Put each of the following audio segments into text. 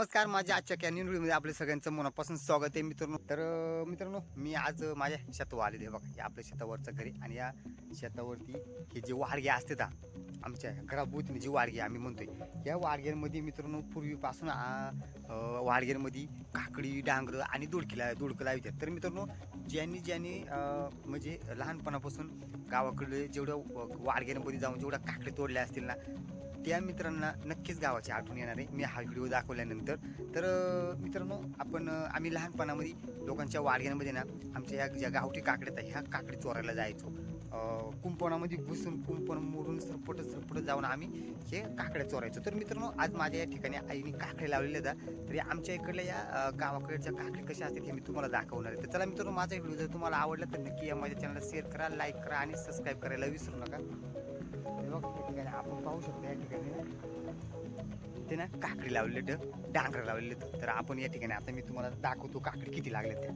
नमस्कार माझ्या आजच्या कॅन्युन व्हिडिओमध्ये आपल्या सगळ्यांचं मनापासून स्वागत आहे मित्रांनो. तर मित्रांनो मी आज माझ्या शेतावर आलेले आहे बघा. या आपल्या शेतावरचं घरी आणि या शेतावरती हे जे वाडगे असते हा, आमच्या घराभोवतीने म्हणजे जे वाडगे आम्ही म्हणतोय या वाडग्यांमध्ये मित्रांनो पूर्वीपासून वाडग्यांमध्ये काकडी डांगर आणि दोडकीला दोडकं लावतात तर मित्रांनो ज्यांनी ज्यांनी म्हणजे लहानपणापासून गावाकडे जेवढं व- वाडग्यांमध्ये जाऊन जेवढ्या काकडी तोडल्या असतील ना त्या मित्रांना नक्कीच गावाची आठवण येणार आहे. मी हा व्हिडिओ दाखवल्यानंतर. तर मित्रांनो आपण आम्ही लहानपणामध्ये लोकांच्या वाडग्यांमध्ये ना आमच्या ह्या ज्या गावठी काकड्यात आहे ह्या काकडी चोरायला जायचो. कुंपणामध्ये घुसून कुंपण मोडून सरपट सरपट जाऊन आम्ही हे काकड्या चोरायचो. तर मित्रांनो आज माझ्या या ठिकाणी आईने काकडे लावलेले आहेत तरी आमच्या इकडल्या या गावाकडच्या काकडी कशा असतील हे मी तुम्हाला दाखवणार आहे. तर चला मित्रांनो माझा व्हिडिओ जर तुम्हाला आवडला तर नक्की या माझ्या चॅनलला शेअर करा लाईक करा आणि सबस्क्राईब करायला विसरू नका. हे बघ या ठिकाणी आपण पाहू शकतो या ठिकाणी. ना ते ना काकडी लावलेले डांगर लावलेले तर आपण या ठिकाणी आता मी तुम्हाला दाखवतो काकडी किती लागले ते.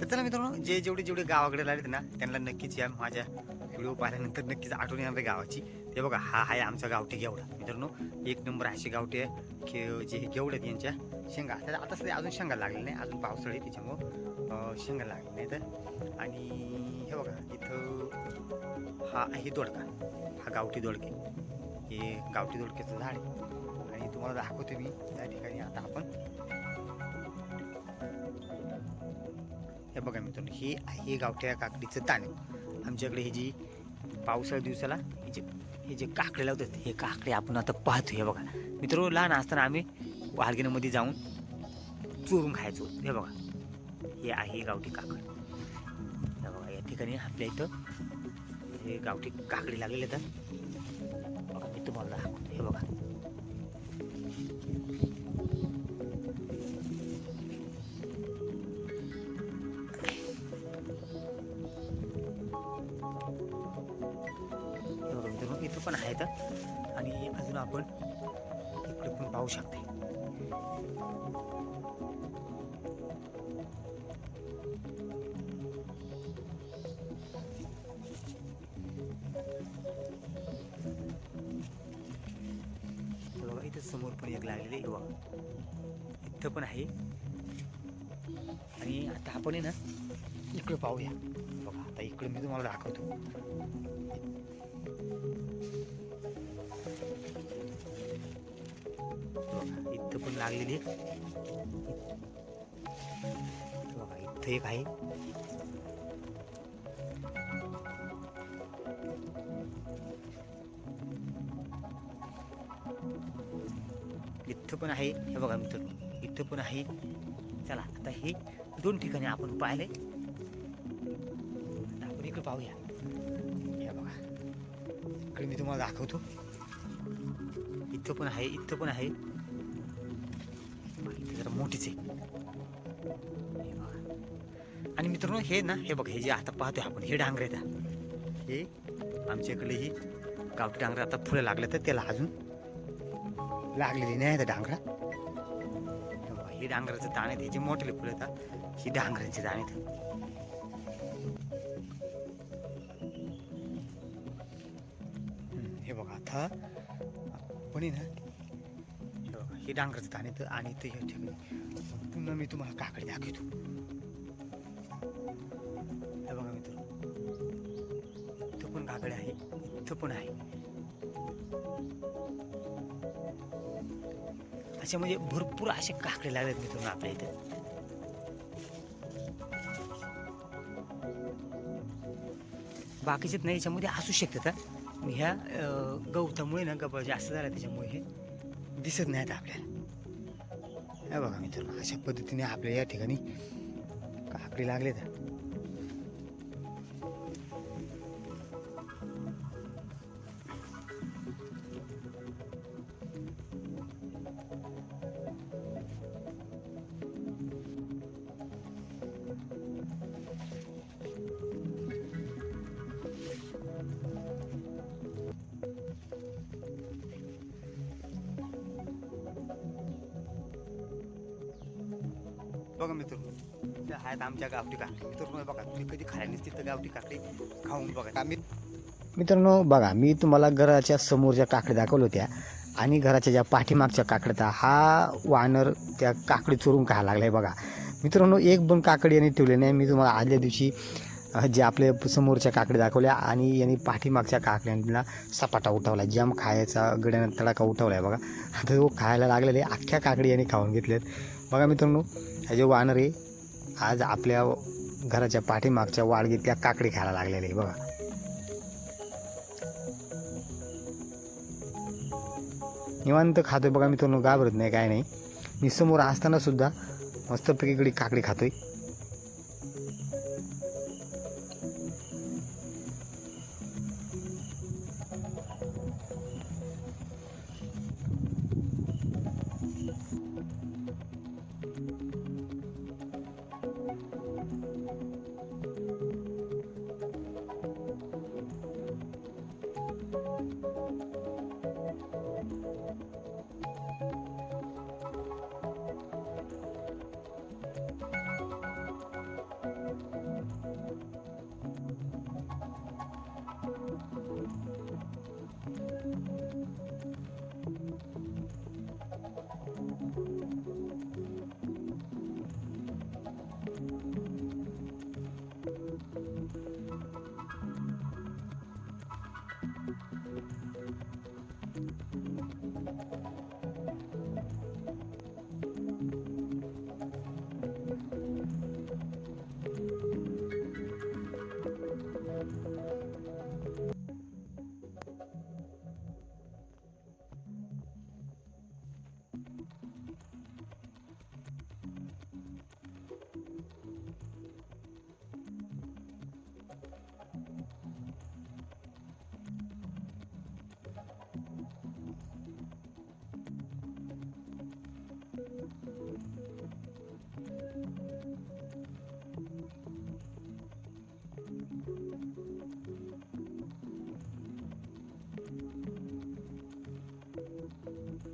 तर चला मित्रांनो जे जेवढे जेवढे गावाकडे लागलेत ना त्यांना नक्कीच या माझ्या व्हिडिओ पाहिल्यानंतर नक्कीच आठवण येणार गावाची. ते बघा हा आहे आमचा गावठी गेवडा मित्रांनो एक नंबर अशी गावठी आहे की जे गेवडे आहेत यांच्या शेंगा. तर आता सध्या अजून शेंगा लागलेल्या नाही अजून पावसाळी त्याच्यामुळं शेंगा लागले नाही तर आणि हे बघा इथं हा आहे दोडका. हा गावठी दोडके. हे गावठी दोडक्याचं झाड आहे. आणि तुम्हाला दाखवतो मी त्या ठिकाणी आता आपण. हे बघा मित्रांनो हे आहे गावठ्या काकडीचं दाणे आमच्याकडे ही जी पावसाळ्या दिवसाला हे जे हे जे काकडे लावतात हे काकडे आपण आता पाहतो हे बघा. मित्र लहान असताना आम्ही वाळगिणीमध्ये जाऊन चोरून खायचो. हे बघा. हे आहे गावठी काकड. हे बघा या ठिकाणी आपल्या इथं हे गावठी काकडी लागलेले आहेत बघा मी तुम्हाला दाखवतो. हे बघा. मित्रांनो इथं पण आहेत आणि अजून आपण इकडे पण पाहू शकते. पण एक लागलेले आहे इथं पण आहे. आणि आता आपण आहे ना इकडे पाहूया. बघा आता इकडे मी तुम्हाला दाखवतो. इथं पण लागलेली आहे. बघा इथं एक आहे. इथं पण आहे. हे बघा मित्र इथं पण आहे. चला आता हे दोन ठिकाणी आपण पाहिले. आपण इकडे पाहूया. हे बघा. इकडे मी तुम्हाला दाखवतो. इथं पण आहे इथं पण आहे. जरा मोठीच आहे. हे बघा. आणि मित्रांनो हे ना हे बघा हे जे आता पाहतोय आपण हे डांगरे आहेत. हे आमच्या इकडे ही गावठी डांगर आता फुलं लागले तर त्याला अजून लागलेली नाही आता डांगरा. हे डांगराचं ताण आहेत हे जे मोठे फुलं येतात ही. डांगरांची आहेत. हम्म, हे बघा आता पण ना हे बघा हे डांगराचं ताण येतं आणि ते या ठिकाणी पुन्हा मी तुम्हाला काकडी दाखवतो. हे बघा मित्र इथं पण काकडी आहे इथं पण आहे. असे म्हणजे भरपूर असे काकडे लागलेत मित्रांनो आपल्या इथे. बाकीचे नाही याच्यामध्ये असू शकतात ह्या गवतामुळे ना गबळ जास्त झाला त्याच्यामुळे हे दिसत नाहीत आपल्याला. हे बघा मित्रांनो अशा पद्धतीने आपल्या या ठिकाणी काकडे लागलेत. बघा मित्रांनो त्या आहेत आमच्या गावठी काकडी. मित्रांनो बघा तुम्ही कधी खायला नसतील तर गावठी काकडी खाऊन बघा. आम्ही मित्रांनो बघा मी तुम्हाला घराच्या समोरच्या काकडी दाखवल्या होत्या आणि घराच्या ज्या पाठीमागच्या काकडीचा हा वानर त्या काकडी चोरून खायला लागला आहे बघा. मित्रांनो एक पण काकडी यांनी ठेवले नाही. मी तुम्हाला आदल्या दिवशी जे आपले समोरच्या काकडी दाखवल्या आणि यांनी पाठीमागच्या काकड्यांना सपाटा उठवला जम खायचा गड्यानं तडाखा उठवला आहे बघा. आता तो खायला लागलेले अख्ख्या काकडी यांनी खाऊन घेतल्यात बघा मित्रांनो ह्या जे वानर आहे आज आपल्या घराच्या पाठीमागच्या वाडगीतल्या काकडी खायला लागलेले आहे बघा. निवांत खातोय बघा मित्रांनो घाबरत नाही काय नाही. मी समोर असताना सुद्धा मस्तपैकी इकडे काकडी खातोय. Música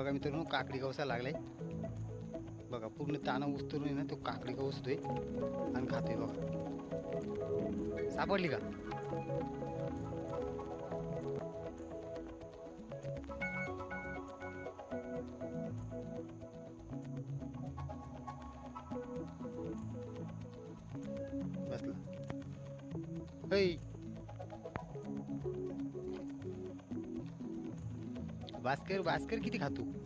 बघा मित्रांनो काकडी गवसा लागलाय. बघा पूर्ण ताना उस्तरून ना तो काकडी गवसतोय आणि खातोय बघा. सापडली का? बसला. ऐ भास्कर भास्कर किती खातो?